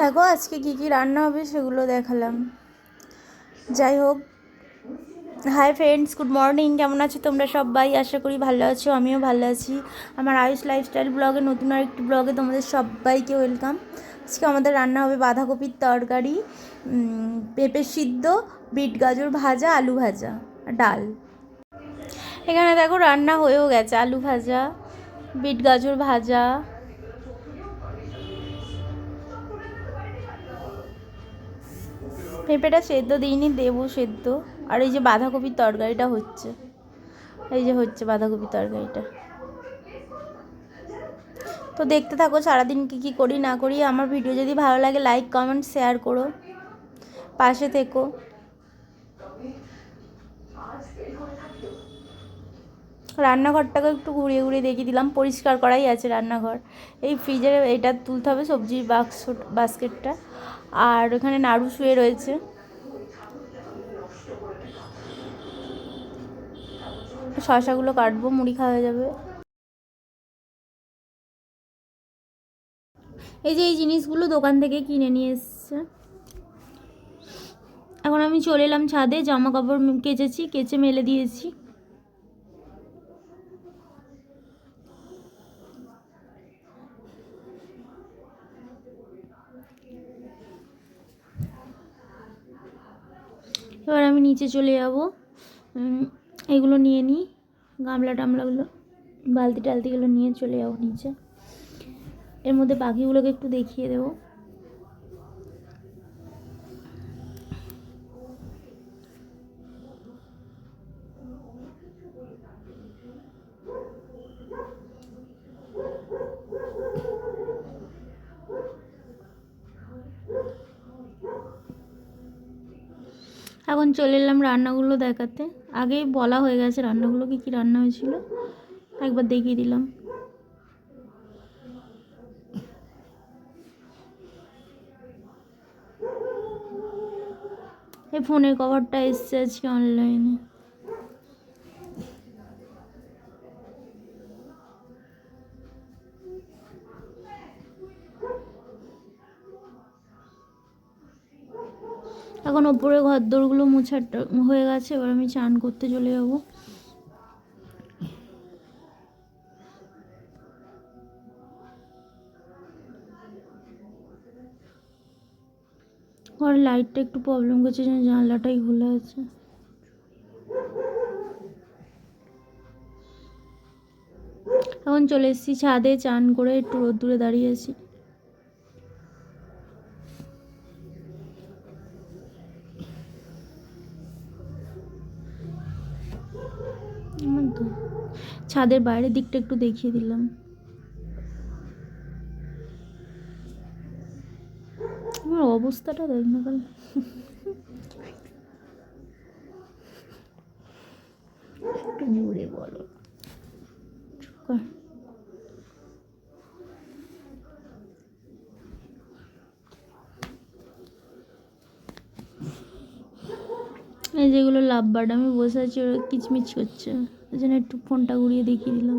দেখো আজকে কী কী রান্না হবে সেগুলো দেখালাম। যাই হোক হাই ফ্রেন্ডস গুড মর্নিং কেমন আছো তোমরা সবাই? আশা করি ভালো আছো, আমিও ভালো আছি। আমার আয়ুষ লাইফস্টাইল ব্লগে নতুন আর একটি ব্লগে তোমাদের সবাইকে ওয়েলকাম আজকে আমাদের রান্না হবে বাঁধাকপির তরকারি পেঁপে সিদ্ধ, বিট গাজর ভাজা, আলু ভাজা ডাল। এখানে দেখো রান্না হয়েও গেছে, আলু ভাজা, বিট গাজর ভাজা পেঁপেটা সেদ্ধ দিইনি দেবো সেদ্ধ। আর এই যে বাঁধাকপির তরকারিটা হচ্ছে। এই যে হচ্ছে বাঁধাকপির তরকারিটা। তো দেখতে থাকো সারাদিন কী কী করি, না করি। আমার ভিডিও যদি ভালো লাগে লাইক কমেন্ট শেয়ার করো। পাশে থেকো। রান্নাঘরটাকে একটু ঘুরিয়ে ঘুরিয়ে দেখিয়ে দিলাম, পরিষ্কার করাই আছে রান্নাঘর। এই ফ্রিজের এটা তুলতে হবে সবজির বাক্স বাস্কেটটা আর ওখানে নাড়ু শুয়ে রয়েছে। শশাগুলো কাটবো, মুড়ি খাওয়া যাবে। এই যে এই জিনিসগুলো দোকান থেকে কিনে নিয়ে এসছে। এখন আমি চলে এলাম ছাদে, জামা কাপড় কেচেছি, কেচে মেলে দিয়েছি। এবার আমি নিচে চলে যাব। এগুলো নিয়ে নিই। গামলা টামলাগুলো, বালতি টালতিগুলো নিয়ে চলে যাব নিচে। এর মধ্যে পাখিগুলোকে একটু দেখিয়ে দেবো। এখন চলে এলাম রান্নাগুলো দেখাতে। আগেই বলা হয়ে গেছে রান্নাগুলো কী কী রান্না হয়েছিল। একবার দেখিয়ে দিলাম। এই ফোনের কভারটা এসছে আজকে অনলাইনে এখন ওপরে ঘর দোরগুলো মোছাটা হয়ে গেছে, এবার আমি চান করতে চলে যাব। ঘরের লাইটটা একটু প্রবলেম করছে জানলাটাই খোলা আছে। এখন চলে এসেছি ছাদে, চান করে একটু রোদ্দুরে দাঁড়িয়ে আছি। আমার তো? ছাদের বাইরের দিকটা একটু দেখিয়ে দিলাম। আমার অবস্থাটা দেখ না কাল একটু জোরে বলো। এই যেগুলো লাভ বার্ড, আমি বসে আছি, ওরা কিচমিচ করছে। ওই জন্য একটু ফোনটা ঘুরিয়ে দেখিয়ে দিলাম।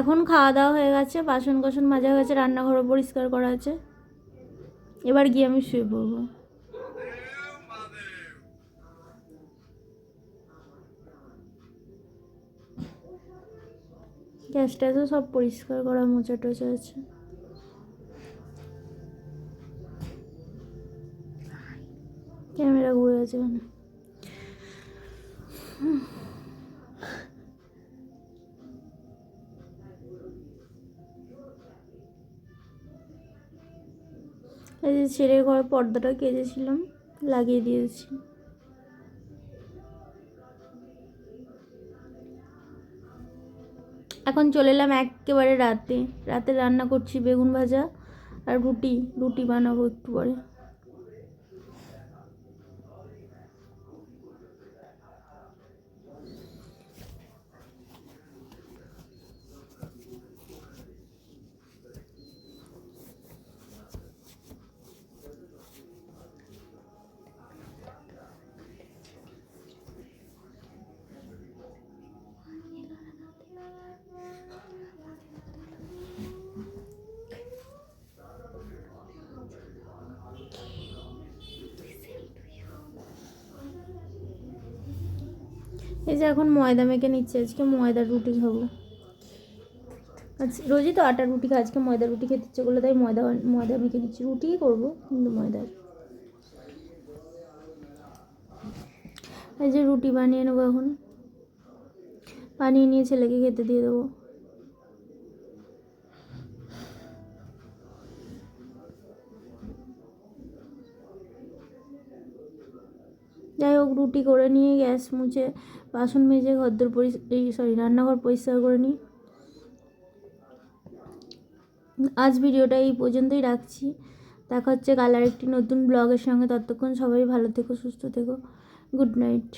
এখন খাওয়া দাওয়া হয়ে গেছে, বাসন কোসন মাজা হয়ে গেছে, রান্নাঘরও পরিষ্কার করা আছে এবার গিয়ে আমি শুয়ে পড়ব। গ্যাস ট্যাসও সব পরিষ্কার করা, মোচা টোচা আছে। ক্যামেরা ঘুরে আছে কেন ছেলের ঘর পর্দাটা কেঁদেছিলাম লাগিয়ে দিয়েছি। এখন চলে এলাম একেবারে রাতে। রাতে রান্না করছি বেগুন ভাজা আর রুটি রুটি বানাবো একটু পরে। এই যে এখন ময়দা মেখে নিচ্ছে, আজকে ময়দার রুটি খাব। আচ্ছা রোজই তো আটার রুটি খাই, আজকে ময়দার রুটি খেতে ইচ্ছে করল তাই ময়দা ময়দা মেখে নিচ্ছি। রুটিই করব, কিন্তু ময়দার। এই যে রুটি বানিয়ে নেব এখন। বানিয়ে নিয়ে ছেলেকে খেতে দিয়ে দেবো। যাই হোক, রুটি করে নিয়ে গ্যাস মুছে বাসন মেজে ঘরদোর পরি, এই সরি রান্নাঘর পরিষ্কার করে নিই। আজ ভিডিওটা এই পর্যন্তই রাখছি। দেখা হচ্ছে কাল আরেকটি নতুন ব্লগের সঙ্গে। ততক্ষণ সবাই ভালো থেকো, সুস্থ থেকো। Good night.